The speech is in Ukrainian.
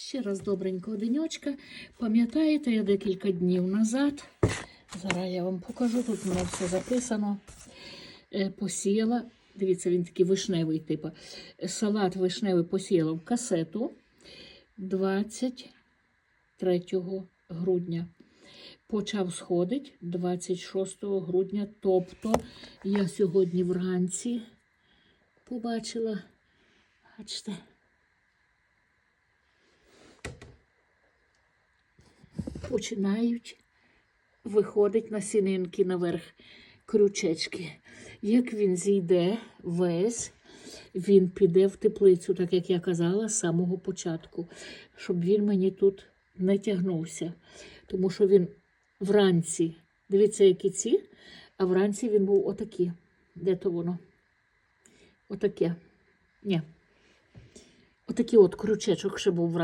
Ще раз добренького денечка. Пам'ятаєте, я декілька днів назад, зараз я вам покажу, тут у мене все записано. е, Посіяла, дивіться, він такий вишневий, типу. Салат вишневий посіяла в касету 23 грудня. Почав сходить 26 грудня. Тобто я сьогодні вранці побачила, бачите, починають виходить на сінинки наверх крючечки. Як він зійде весь, він піде в теплицю, так як я казала, з самого початку, щоб він мені тут не тягнувся. Тому що він вранці, дивіться, які ці, а вранці він був отакий. Де то воно? Отаке. Ні. Отакий от крючечок ще був вранці.